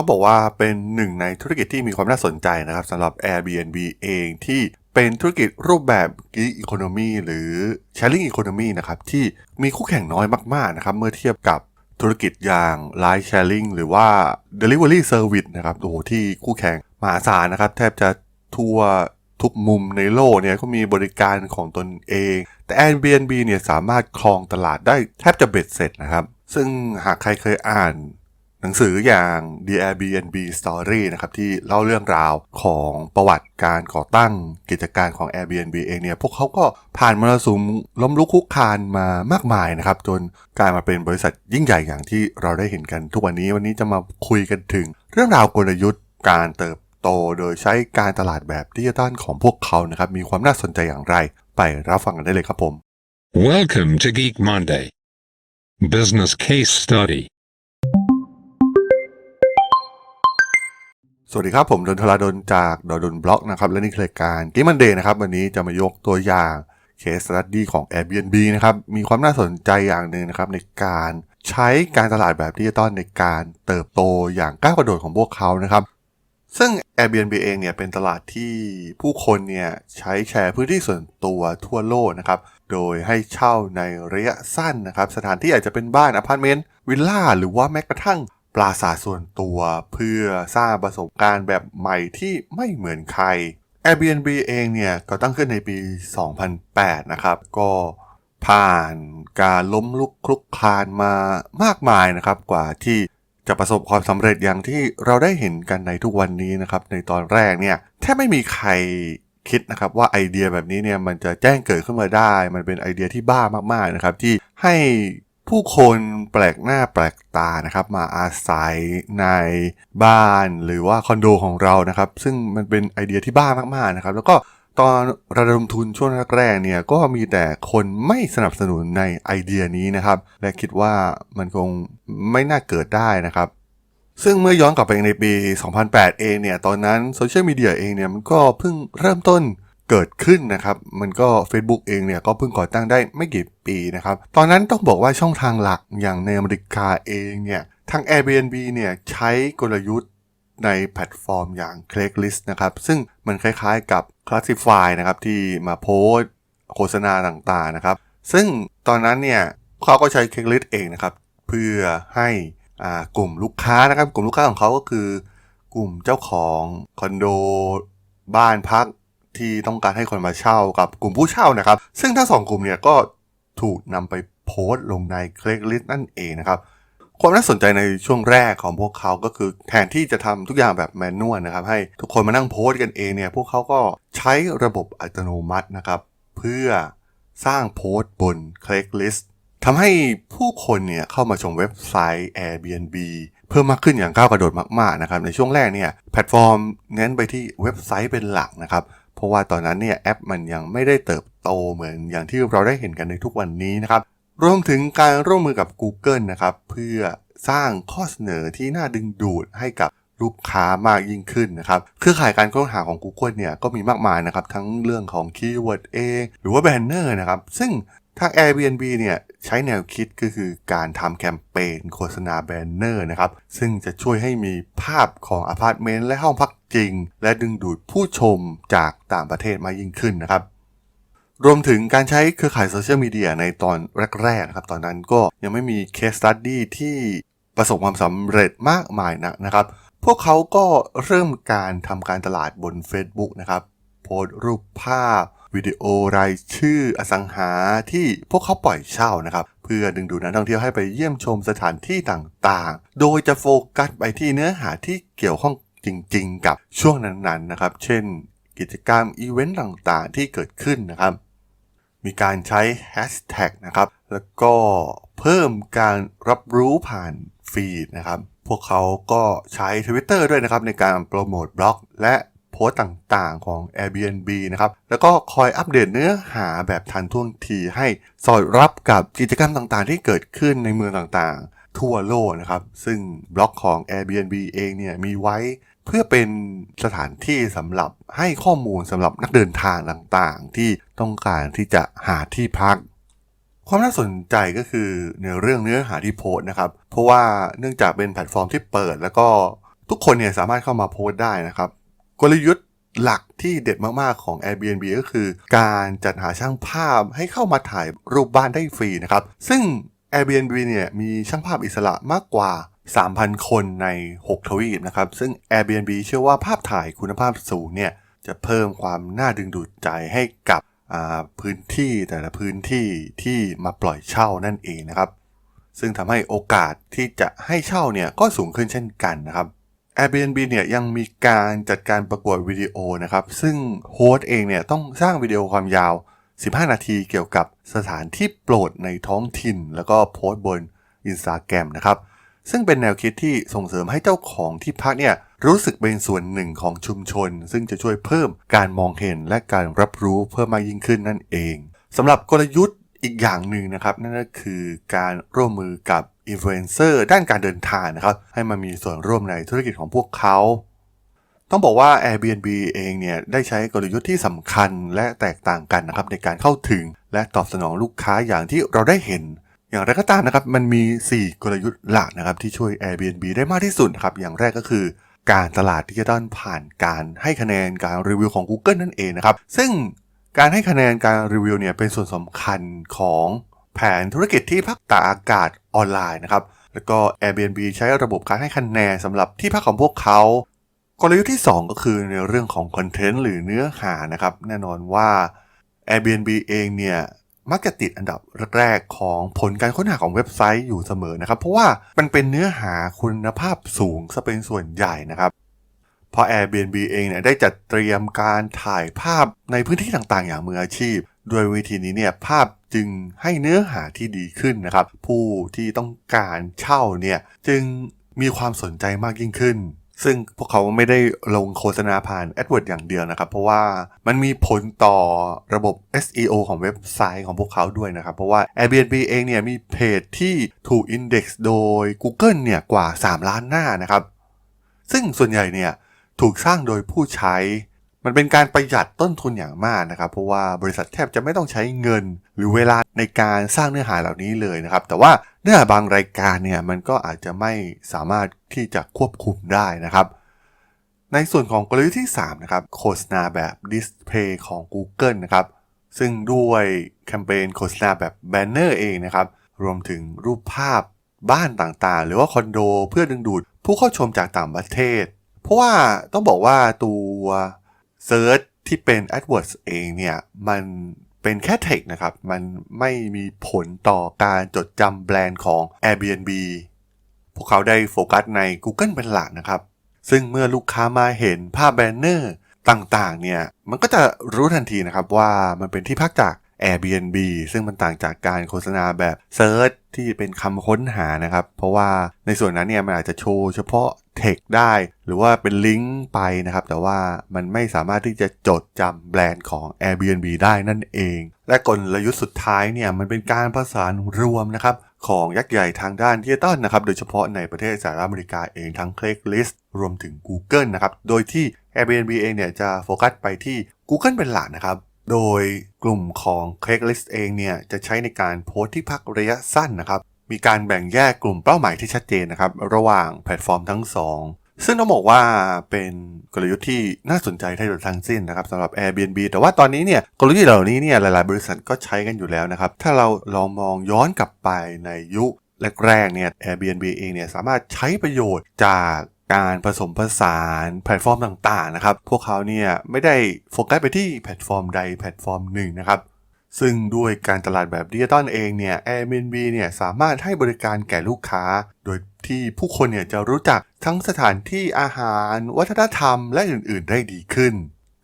ต้องบอกว่าเป็นหนึ่งในธุรกิจที่มีความน่าสนใจนะครับสำหรับ Airbnb เองที่เป็นธุรกิจรูปแบบ Gig Economy หรือ Sharing Economy นะครับที่มีคู่แข่งน้อยมากๆนะครับเมื่อเทียบกับธุรกิจอย่าง Ride Sharing หรือว่า Delivery Service นะครับโอ้โหที่คู่แข่งมหาศาลนะครับ แทบจะทั่วทุกมุมในโลกเนี่ยก็มีบริการของตนเอง แต่ Airbnb เนี่ยสามารถครองตลาดได้แทบจะเบ็ดเสร็จนะครับ ซึ่งหากใครเคยอ่าน หนังสืออย่าง The Airbnb Story นะครับที่เล่าเรื่องราวของประวัติการก่อตั้งกิจการของ Airbnb เองเนี่ยพวกเขาก็ผ่านมรสุมล้มลุกคลุกคลานมามากมายนะครับ จนกลายมาเป็นบริษัทยิ่งใหญ่อย่างที่เราได้เห็นกันทุกวันนี้วันนี้จะมาคุยกันถึง เรื่องราวกลยุทธ์การเติบโตโดยใช้การตลาดแบบดิจิทัลของพวกเขานะครับมีความน่าสนใจอย่างไร ไปรับฟังกันได้เลยครับผม Welcome to Geek Monday. Business Case Study. สวัสดีครับ ผมดนทราดนจากดนบล็อกนะครับ และนี่คือรายการกิมันเดย์นะครับ วันนี้จะมายกตัวอย่างเคส s ั u ดี้ของ Airbnb นะครับ มีความน่าสนใจอย่างหนึ่งนะครับในการใช้การตลาดแบบดิจิตอลในการเติบโตอย่างก้าวกระโดดของพวกเขานะครับ ซึ่ง Airbnb เองเนี่ยเป็นตลาดที่ผู้คนเนี่ยใช้แชร์พื้นที่ส่วนตัวทั่วโลกนะครับ โดยให้เช่าในระยะสั้นนะครับ สถานที่อาจจะเป็นบ้านอพาร์ตเมนต์วิลล่าหรือว่าแม้กระทั่ง ปราสาทส่วนตัวเพื่อสร้างประสบการณ์แบบใหม่ที่ไม่เหมือนใคร Airbnb เองเนี่ยก็ตั้งขึ้นในปี 2008 นะครับ ก็ผ่านการล้มลุกคลุกคลานมามากมายนะครับ กว่าที่จะประสบความสำเร็จอย่างที่เราได้เห็นกันในทุกวันนี้นะครับ ในตอนแรกเนี่ยแทบไม่มีใครคิดนะครับว่าไอเดียแบบนี้เนี่ยมันจะแจ้งเกิดขึ้นมาได้ มันเป็นไอเดียที่บ้ามากๆนะครับ ที่ให้ ผู้คนแปลกหน้าแปลกตานะครับ มาอาศัยในบ้านหรือว่าคอนโดของเรานะครับ ซึ่งมันเป็นไอเดียที่บ้ามากๆนะครับ แล้วก็ตอนระดมทุนช่วงแรกๆเนี่ยก็มีแต่คนไม่สนับสนุนในไอเดียนี้นะครับ และคิดว่ามันคงไม่น่าเกิดได้นะครับ ซึ่งเมื่อย้อนกลับไปในปี 2008 เองเนี่ยตอนนั้นโซเชียลมีเดียเองเนี่ยมันก็เพิ่งเริ่มต้น เกิดขึ้นนะครับ มันก็ Facebook เองเนี่ยก็เพิ่งก่อตั้งได้ไม่กี่ปีนะครับ ตอนนั้นต้องบอกว่าช่องทางหลักอย่างในอเมริกาเองเนี่ย ทาง Airbnb เนี่ยใช้กลยุทธ์ในแพลตฟอร์มอย่าง Craigslist นะครับ ซึ่งมันคล้ายๆกับ Classify นะครับ ที่มาโพสโฆษณาต่างๆนะครับ ซึ่งตอนนั้นเนี่ยเขาก็ใช้ Craigslist เองนะครับ เพื่อให้กลุ่มลูกค้านะครับ กลุ่มลูกค้าของเขาก็คือกลุ่มเจ้าของคอนโดบ้านพัก ที่ต้องการให้คนมาเช่ากับกลุ่มผู้เช่านะครับ ซึ่งทั้งสองกลุ่มเนี่ยก็ถูกนำไปโพสต์ลงในเคลกลิสนั่นเองนะครับ ความน่าสนใจในช่วงแรกของพวกเขาก็คือแทนที่จะทำทุกอย่างแบบแมนนวลนะครับ ให้ทุกคนมานั่งโพสต์กันเองเนี่ย พวกเขาก็ใช้ระบบอัตโนมัตินะครับ เพื่อสร้างโพสต์บน Craigslist ทำให้ผู้คนเนี่ยเข้ามาชมเว็บไซต์ Airbnb เพิ่มมากขึ้นอย่างก้าวกระโดดมาก ๆ นะครับ ในช่วงแรกเนี่ยแพลตฟอร์มเน้นไปที่เว็บไซต์เป็นหลักนะครับ เพราะว่าตอนนั้นเนี่ยแอปมันยังไม่ได้เติบโตเหมือนอย่างที่เราได้เห็นกันในทุกวันนี้นะครับรวมถึงการร่วมมือกับ Google นะครับ เพื่อสร้างข้อเสนอที่น่าดึงดูดให้กับลูกค้ามากยิ่งขึ้นนะครับเครือข่ายการค้นหาของ Google เนี่ยก็มีมากมายนะครับ ทั้งเรื่องของคีย์เวิร์ดเองหรือว่าแบนเนอร์นะครับ ซึ่ง ทาง Airbnb เนี่ยใช้แนวคิดก็คือการทำแคมเปญโฆษณาแบนเนอร์นะครับ ซึ่งจะช่วยให้มีภาพของอพาร์ตเมนต์และห้องพักจริง และดึงดูดผู้ชมจากต่างประเทศมากยิ่งขึ้นนะครับ รวมถึงการใช้เครือข่ายโซเชียลมีเดียในตอนแรกๆนะครับ ตอนนั้นก็ยังไม่มีเคสตัดดี้ที่ประสบความสำเร็จมากมายนะนะครับ พวกเขาก็เริ่มการทำการตลาดบน Facebook นะครับ โพสต์รูปภาพ วิดีโอรายชื่ออสังหาที่พวกเขาปล่อยเช่านะครับ เพื่อดึงดูดนักท่องเที่ยวให้ไปเยี่ยมชมสถานที่ต่างๆ โดยจะโฟกัสไปที่เนื้อหาที่เกี่ยวข้องจริงๆ กับช่วงนั้นๆนะครับ เช่น กิจกรรมอีเวนต์ต่างๆ ที่เกิดขึ้นนะครับ มีการใช้แฮชแท็กนะครับ แล้วก็เพิ่มการรับรู้ผ่านฟีดนะครับ พวกเขาก็ใช้ Twitter ด้วยนะครับในการโปรโมทบล็อก และ โพสต์ต่างๆของ Airbnb นะครับ แล้วก็คอยอัปเดตเนื้อหาแบบทันท่วงทีให้สอดรับกับกิจกรรมต่างๆ ที่เกิดขึ้นในเมืองต่างๆ ทั่วโลกนะครับ ซึ่งบล็อกของ Airbnb เองเนี่ยมีไว้เพื่อเป็นสถานที่สำหรับให้ข้อมูลสำหรับนักเดินทางต่างๆ ที่ต้องการที่จะหาที่พัก ความน่าสนใจก็คือในเรื่องเนื้อหาที่โพสนะครับ เพราะว่าเนื่องจากเป็นแพลตฟอร์มที่เปิดแล้วก็ทุกคนเนี่ยสามารถเข้ามาโพสได้นะครับ กลยุทธ์หลักที่เด็ดมาก ๆ ของ Airbnb ก็คือ การจัดหาช่างภาพให้เข้ามาถ่ายรูปบ้านได้ฟรีนะครับ ซึ่ง Airbnb เนี่ยมีช่างภาพอิสระมากกว่า 3,000 คนใน 6 ทวีปนะครับ ซึ่ง Airbnb เชื่อว่าภาพถ่ายคุณภาพสูงเนี่ยจะเพิ่มความน่าดึงดูดใจให้กับพื้นที่แต่ละพื้นที่ที่มาปล่อยเช่านั่นเองนะครับ ซึ่งทำให้โอกาสที่จะให้เช่าเนี่ยก็สูงขึ้นเช่นกันนะครับ Airbnb เนี่ยยังมีการจัดการประกวดวิดีโอนะครับ ซึ่งโฮสต์เองเนี่ยต้องสร้างวิดีโอความยาว 15 นาทีเกี่ยวกับสถานที่โปรดในท้องถิ่น แล้วก็โพสต์บน Instagram นะครับ ซึ่งเป็นแนวคิดที่ส่งเสริมให้เจ้าของที่พักเนี่ยรู้สึกเป็นส่วนหนึ่งของชุมชน ซึ่งจะช่วยเพิ่มการมองเห็นและการรับรู้เพิ่มมากยิ่งขึ้นนั่นเองสำหรับกลยุทธ์อีกอย่างหนึ่งนะครับ นั่นก็คือการร่วมมือกับ อินฟลูเอนเซอร์ด้านการเดินทางนะครับ ให้มามีส่วนร่วมในธุรกิจของพวกเขา ต้องบอกว่า Airbnb เองเนี่ยได้ใช้กลยุทธ์ที่สำคัญและแตกต่างกันนะครับในการเข้าถึง และตอบสนองลูกค้าอย่างที่เราได้เห็น อย่างไรก็ตามนะครับมันมี 4 กลยุทธ์หลักนะครับที่ช่วย Airbnb ได้มากที่สุดครับอย่างแรกก็คือการตลาดดิจิทัลผ่านการให้คะแนนการรีวิวของ Google นั่นเองนะครับ ซึ่งการให้คะแนนการรีวิวเนี่ยเป็นส่วนสำคัญของ แผนธุรกิจที่พักตากอากาศออนไลน์นะครับ แล้วก็ Airbnb ใช้ระบบการให้คะแนนสำหรับที่พักของพวกเขากลยุทธ์ที่ 2 ก็คือในเรื่องของคอนเทนต์หรือเนื้อหานะครับ แน่นอนว่า Airbnb เองเนี่ยมักจะติดอันดับแรกๆของผลการค้นหาของเว็บไซต์อยู่เสมอนะครับ เพราะว่ามันเป็นเนื้อหาคุณภาพสูงซะเป็นส่วนใหญ่นะครับเพราะ Airbnb เองเนี่ยได้จัดเตรียมการถ่ายภาพในพื้นที่ต่างๆ อย่างมืออาชีพ โดยวิธีนี้เนี่ยภาพ จึงให้เนื้อหาที่ดีขึ้นนะครับ ผู้ที่ต้องการเช่าเนี่ยจึงมีความสนใจมากยิ่งขึ้น ซึ่งพวกเขาไม่ได้ลงโฆษณาผ่าน AdWords อย่างเดียวนะครับ เพราะว่ามันมีผลต่อระบบ SEO ของเว็บไซต์ของพวกเขาด้วยนะครับ เพราะว่า Airbnb เองเนี่ยมีเพจที่ถูก Index โดย Google เนี่ยกว่า 3 ล้านหน้านะครับ ซึ่งส่วนใหญ่เนี่ยถูกสร้างโดยผู้ใช้ มันเป็นการประหยัดต้นทุนอย่างมากนะครับ เพราะว่าบริษัทแทบจะไม่ต้องใช้เงิน หรือเวลาในการสร้างเนื้อหาเหล่านี้เลยนะครับ แต่ว่าเนื้อหาบางรายการเนี่ยมันก็อาจจะไม่สามารถที่จะควบคุมได้นะครับ ในส่วนของกลยุทธ์ที่3นะครับโฆษณาแบบดิสเพย์ของ Google นะครับซึ่งด้วยแคมเปญโฆษณาแบบแบนเนอร์เองนะครับ รวมถึงรูปภาพบ้านต่างๆ หรือว่าคอนโดเพื่อดึงดูดผู้เข้าชมจากต่างประเทศ เพราะว่าต้องบอกว่าตัว เซิร์ชที่เป็น AdWords เองเนี่ย มันเป็นแค่เทคนะครับ มันไม่มีผลต่อการจดจำแบรนด์ของ Airbnb พวกเขาได้โฟกัสใน Google เป็นหลักนะครับ ซึ่งเมื่อลูกค้ามาเห็นภาพแบนเนอร์ต่างๆ เนี่ย มันก็จะรู้ทันทีนะครับว่ามันเป็นที่พักจาก Airbnb ซึ่งมันต่างจากการโฆษณาแบบเซิร์ชที่เป็นคำค้นหานะครับ เพราะว่าในส่วนนั้นเนี่ยมันอาจจะโชว์เฉพาะเทคได้ หรือว่าเป็นลิงก์ไปนะครับ แต่ว่ามันไม่สามารถที่จะจดจำแบรนด์ของ Airbnb ได้นั่นเอง และกลยุทธ์สุดท้ายเนี่ยมันเป็นการประสานรวมนะครับของยักษ์ใหญ่ทางด้านดิจิตอลนะครับ โดยเฉพาะในประเทศสหรัฐอเมริกาเองทั้ง Craigslist รวมถึง Google นะครับ โดยที่ Airbnb เองเนี่ยจะโฟกัสไปที่ Google เป็นหลักนะครับ โดยกลุ่มของ Craigslist เองเนี่ยจะใช้ในการโพสต์ที่พักระยะสั้นนะครับ มีการแบ่งแยกกลุ่มเป้าหมายที่ชัดเจนนะครับ ระหว่างแพลตฟอร์มทั้งสองซึ่งต้องบอกว่าเป็นกลยุทธ์ที่น่าสนใจทั้งหมดทั้งสิ้นนะครับสำหรับ Airbnb แต่ว่าตอนนี้เนี่ยกลยุทธ์เหล่านี้เนี่ยหลายๆ บริษัทก็ใช้กันอยู่แล้วนะครับ ถ้าเราลองมองย้อนกลับไปในยุคแรกๆเนี่ย Airbnb เองเนี่ยสามารถใช้ประโยชน์จาก การผสมผสานแพลตฟอร์มต่างๆนะครับ พวกเขาเนี่ยไม่ได้โฟกัสไปที่แพลตฟอร์มใดแพลตฟอร์มหนึ่งนะครับซึ่งด้วยการตลาดแบบดิจิตอลเองเนี่ย Airbnb เนี่ยสามารถให้บริการแก่ลูกค้า โดยที่ผู้คนเนี่ยจะรู้จักทั้งสถานที่อาหาร วัฒนธรรมและอื่นๆได้ดีขึ้น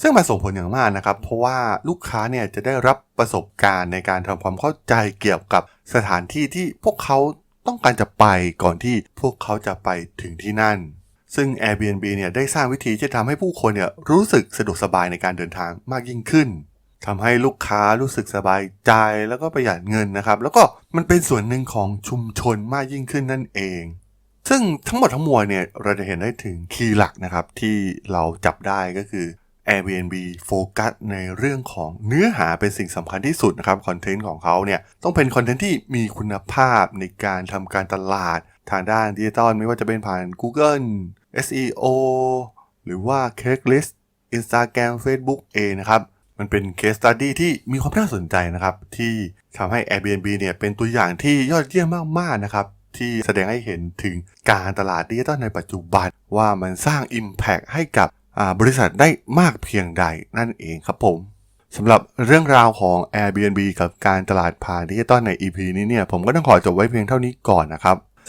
ซึ่งมาส่งผลอย่างมากนะครับ เพราะว่าลูกค้าเนี่ยจะได้รับประสบการณ์ในการทำความเข้าใจเกี่ยวกับสถานที่ที่พวกเขาต้องการจะไปก่อนที่พวกเขาจะไปถึงที่นั่น ซึ่ง Airbnb เนี่ยได้สร้างวิธีที่ทำให้ผู้คนเนี่ยรู้สึกสะดวกสบายในการเดินทางมากยิ่งขึ้นทำให้ลูกค้ารู้สึกสบายใจแล้วก็ประหยัดเงินนะครับ แล้วก็มันเป็นส่วนหนึ่งของชุมชนมากยิ่งขึ้นนั่นเอง ซึ่งทั้งหมดทั้งมวลเนี่ยเราจะเห็นได้ถึงคีย์หลักนะครับที่เราจับได้ก็คือ Airbnb โฟกัสในเรื่องของเนื้อหาเป็นสิ่งสำคัญที่สุดนะครับคอนเทนต์ของเขาเนี่ยต้องเป็นคอนเทนต์ที่มีคุณภาพในการทำการตลาด ทางด้านดิจิตอลไม่ว่าจะเป็นผ่าน Google SEO หรือว่า Craigslist Instagram Facebook เองนะครับ มันเป็น case study ที่มีความน่าสนใจนะครับ ที่ทำให้ Airbnb เนี่ยเป็นตัวอย่างที่ยอดเยี่ยมมาก ๆ นะครับ ที่แสดงให้เห็นถึงการตลาดดิจิตอลในปัจจุบัน ว่ามันสร้าง Impact ให้กับบริษัทได้มากเพียงใดนั่นเองครับผมสำหรับเรื่องราวของ Airbnb กับการตลาดผ่านดิจิตอลใน EP นี้เนี่ยผมก็ต้องขอจบไว้เพียงเท่านี้ก่อนนะครับ